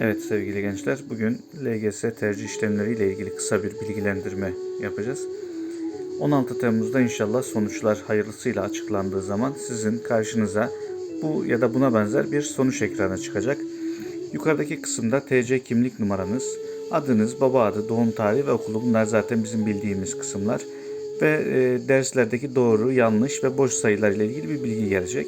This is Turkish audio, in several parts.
Evet sevgili gençler, bugün LGS tercih işlemleriyle ilgili kısa bir bilgilendirme yapacağız. 16 Temmuz'da inşallah sonuçlar hayırlısıyla açıklandığı zaman sizin karşınıza bu ya da buna benzer bir sonuç ekranı çıkacak. Yukarıdaki kısımda TC kimlik numaranız, adınız, baba adı, doğum tarihi ve okulu bunlar zaten bizim bildiğimiz kısımlar. Ve e, derslerdeki doğru, yanlış ve boş sayılar ile ilgili bir bilgi gelecek.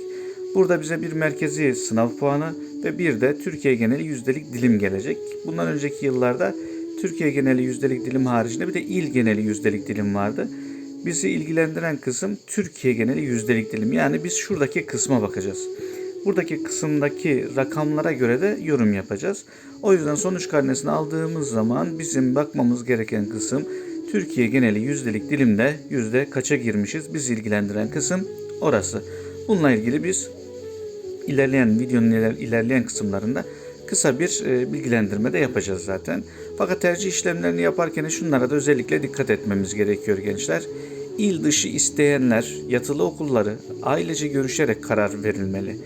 Burada bize bir merkezi sınav puanı ve bir de Türkiye geneli yüzdelik dilim gelecek. Bundan önceki yıllarda Türkiye geneli yüzdelik dilim haricinde bir de il geneli yüzdelik dilim vardı. Bizi ilgilendiren kısım Türkiye geneli yüzdelik dilim. Yani biz şuradaki kısma bakacağız. Buradaki kısımdaki rakamlara göre de yorum yapacağız. O yüzden sonuç karnesini aldığımız zaman bizim bakmamız gereken kısım Türkiye geneli yüzdelik dilimde yüzde kaça girmişiz? Bizi ilgilendiren kısım orası. Bununla ilgili biz ilerleyen videonun iler- ilerleyen kısımlarında kısa bir e, bilgilendirme de yapacağız zaten. Fakat tercih işlemlerini yaparken şunlara da özellikle dikkat etmemiz gerekiyor gençler. İl dışı isteyenler yatılı okulları ailece görüşerek karar verilmeli.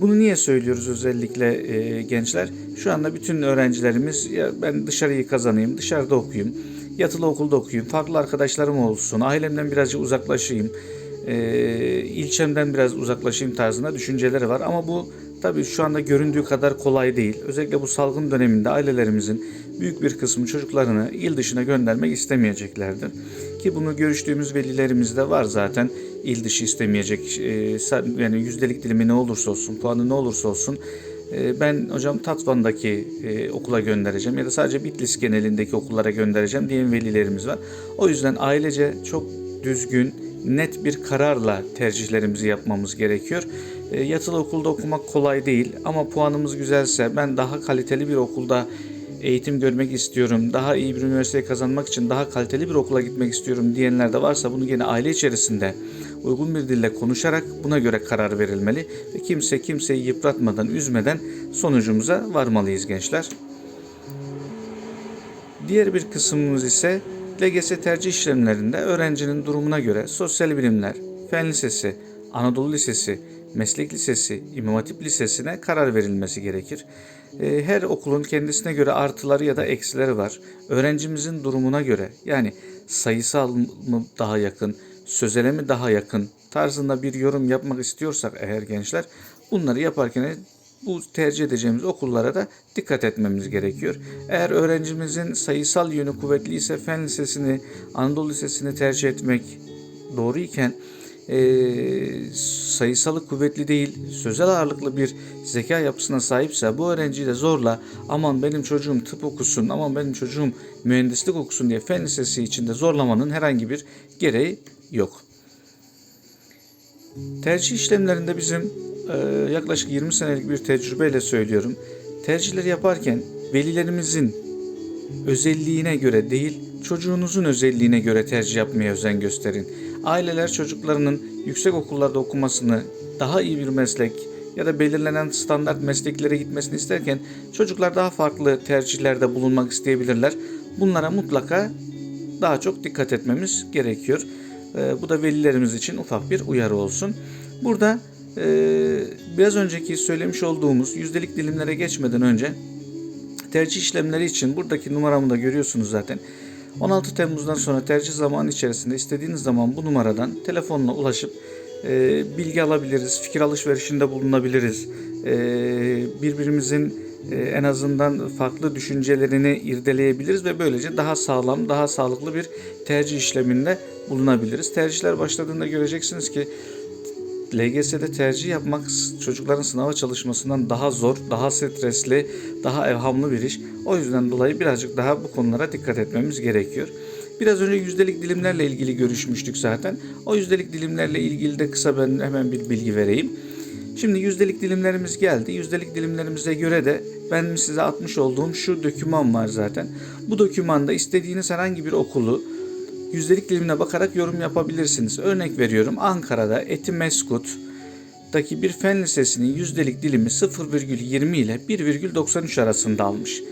Bunu niye söylüyoruz özellikle e, gençler? Şu anda bütün öğrencilerimiz ya ben dışarıyı kazanayım, dışarıda okuyayım, yatılı okulda okuyayım, farklı arkadaşlarım olsun, ailemden birazcık uzaklaşayım, e, ilçemden biraz uzaklaşayım tarzında düşünceleri var. Ama bu tabii şu anda göründüğü kadar kolay değil. Özellikle bu salgın döneminde ailelerimizin büyük bir kısmı çocuklarını il dışına göndermek istemeyeceklerdir. Ki bunu görüştüğümüz velilerimiz de var zaten il dışı istemeyecek e, yani yüzdelik dilimi ne olursa olsun puanı ne olursa olsun e, ben hocam Tatvan'daki e, okula göndereceğim ya da sadece Bitlis genelindeki okullara göndereceğim diyen velilerimiz var. O yüzden ailece çok düzgün, net bir kararla tercihlerimizi yapmamız gerekiyor. E, yatılı okulda okumak kolay değil ama puanımız güzelse ben daha kaliteli bir okulda eğitim görmek istiyorum, daha iyi bir üniversite kazanmak için daha kaliteli bir okula gitmek istiyorum diyenler de varsa bunu yine aile içerisinde uygun bir dille konuşarak buna göre karar verilmeli ve kimse kimseyi yıpratmadan, üzmeden sonucumuza varmalıyız gençler. Diğer bir kısmımız ise LGS tercih işlemlerinde öğrencinin durumuna göre sosyal bilimler, fen lisesi, Anadolu Lisesi, meslek lisesi, İmam Hatip Lisesi'ne karar verilmesi gerekir. Ee, Her okulun kendisine göre artıları ya da eksileri var. Öğrencimizin durumuna göre yani sayısal mı daha yakın, sözele mi daha yakın tarzında bir yorum yapmak istiyorsak eğer gençler bunları yaparken bu tercih edeceğimiz okullara da dikkat etmemiz gerekiyor. Eğer öğrencimizin sayısal yönü kuvvetliyse fen lisesini, Anadolu Lisesi'ni tercih etmek doğru iken eee, sayısalı kuvvetli değil, sözel ağırlıklı bir zeka yapısına sahipse bu öğrenciyi de zorla aman benim çocuğum tıp okusun, aman benim çocuğum mühendislik okusun diye fen lisesi içinde zorlamanın herhangi bir gereği yok. Tercih işlemlerinde bizim e, yaklaşık 20 senelik bir tecrübeyle söylüyorum. Tercihleri yaparken velilerimizin özelliğine göre değil, çocuğunuzun özelliğine göre tercih yapmaya özen gösterin. Aileler çocuklarının yüksek okullarda okumasını, daha iyi bir meslek ya da belirlenen standart mesleklere gitmesini isterken çocuklar daha farklı tercihlerde bulunmak isteyebilirler. Bunlara mutlaka daha çok dikkat etmemiz gerekiyor. Ee, bu da velilerimiz için ufak bir uyarı olsun. Burada biraz önceki söylemiş olduğumuz yüzdelik dilimlere geçmeden önce tercih işlemleri için buradaki numaramı da görüyorsunuz zaten. 16 Temmuz'dan sonra tercih zamanı içerisinde istediğiniz zaman bu numaradan telefonla ulaşıp e, bilgi alabiliriz, fikir alışverişinde bulunabiliriz. E, birbirimizin e, en azından farklı düşüncelerini irdeleyebiliriz ve böylece daha sağlam, daha sağlıklı bir tercih işleminde bulunabiliriz. Tercihler başladığında göreceksiniz ki LGS'de tercih yapmak çocukların sınava çalışmasından daha zor, daha stresli, daha evhamlı bir iş. O yüzden dolayı birazcık daha bu konulara dikkat etmemiz gerekiyor. Biraz önce yüzdelik dilimlerle ilgili görüşmüştük zaten. O yüzdelik dilimlerle ilgili de kısa ben hemen bir bilgi vereyim. Şimdi yüzdelik dilimlerimiz geldi. Yüzdelik dilimlerimize göre de ben size atmış olduğum şu doküman var zaten. Bu dokümanda istediğiniz herhangi bir okulu yüzdelik dilimine bakarak yorum yapabilirsiniz. Örnek veriyorum Ankara'da Etimeskut'taki bir fen lisesinin yüzdelik dilimi 0,20 ile 1,93 arasında almış.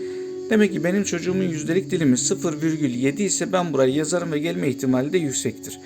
Demek ki benim çocuğumun yüzdelik dilimi 0,7 ise ben burayı yazarım ve gelme ihtimali de yüksektir.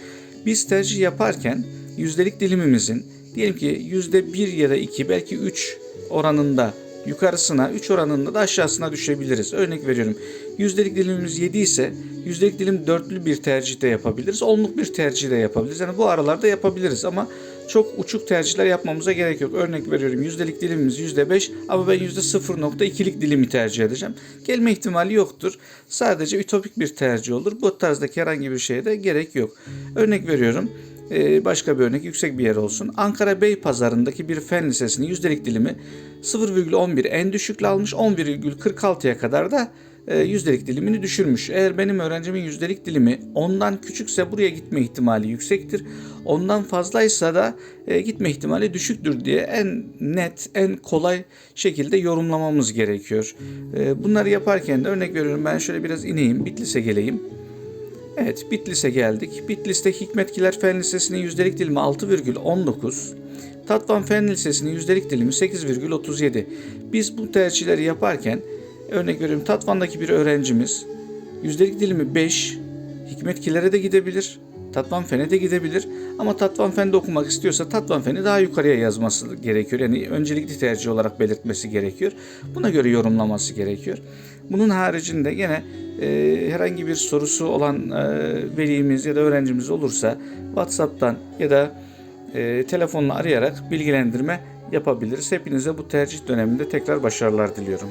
Biz tercih yaparken yüzdelik dilimimizin diyelim ki yüzde 1 ya da 2 belki 3 oranında yukarısına 3 oranında da aşağısına düşebiliriz. Örnek veriyorum. Yüzdelik dilimimiz 7 ise yüzdelik dilim dörtlü bir tercih de yapabiliriz. Onluk bir tercih de yapabiliriz. Yani bu aralarda yapabiliriz ama çok uçuk tercihler yapmamıza gerek yok. Örnek veriyorum yüzdelik dilimimiz %5 ama ben %0.2'lik dilimi tercih edeceğim. Gelme ihtimali yoktur. Sadece ütopik bir tercih olur. Bu tarzdaki herhangi bir şeye de gerek yok. Örnek veriyorum. Ee, başka bir örnek yüksek bir yer olsun. Ankara Bey Pazarındaki bir fen lisesinin yüzdelik dilimi 0,11 en düşükle almış 11,46'ya kadar da e, yüzdelik dilimini düşürmüş. Eğer benim öğrencimin yüzdelik dilimi ondan küçükse buraya gitme ihtimali yüksektir. Ondan fazlaysa da e, gitme ihtimali düşüktür diye en net, en kolay şekilde yorumlamamız gerekiyor. E, bunları yaparken de örnek veriyorum ben şöyle biraz ineyim, Bitlis'e geleyim. Evet, Bitlis'e geldik. Bitlis'te Hikmetkiler Fen Lisesi'nin yüzdelik dilimi 6,19. Tatvan Fen Lisesi'nin yüzdelik dilimi 8,37. Biz bu tercihleri yaparken örnek veriyorum Tatvan'daki bir öğrencimiz yüzdelik dilimi 5, Hikmetkilere de gidebilir, Tatvan Fen'e de gidebilir. Ama Tatvan Fen'de okumak istiyorsa Tatvan Fen'i daha yukarıya yazması gerekiyor. Yani öncelikli tercih olarak belirtmesi gerekiyor. Buna göre yorumlaması gerekiyor. Bunun haricinde gene e, herhangi bir sorusu olan e, velimiz ya da öğrencimiz olursa WhatsApp'tan ya da e, telefonla arayarak bilgilendirme yapabiliriz. Hepinize bu tercih döneminde tekrar başarılar diliyorum.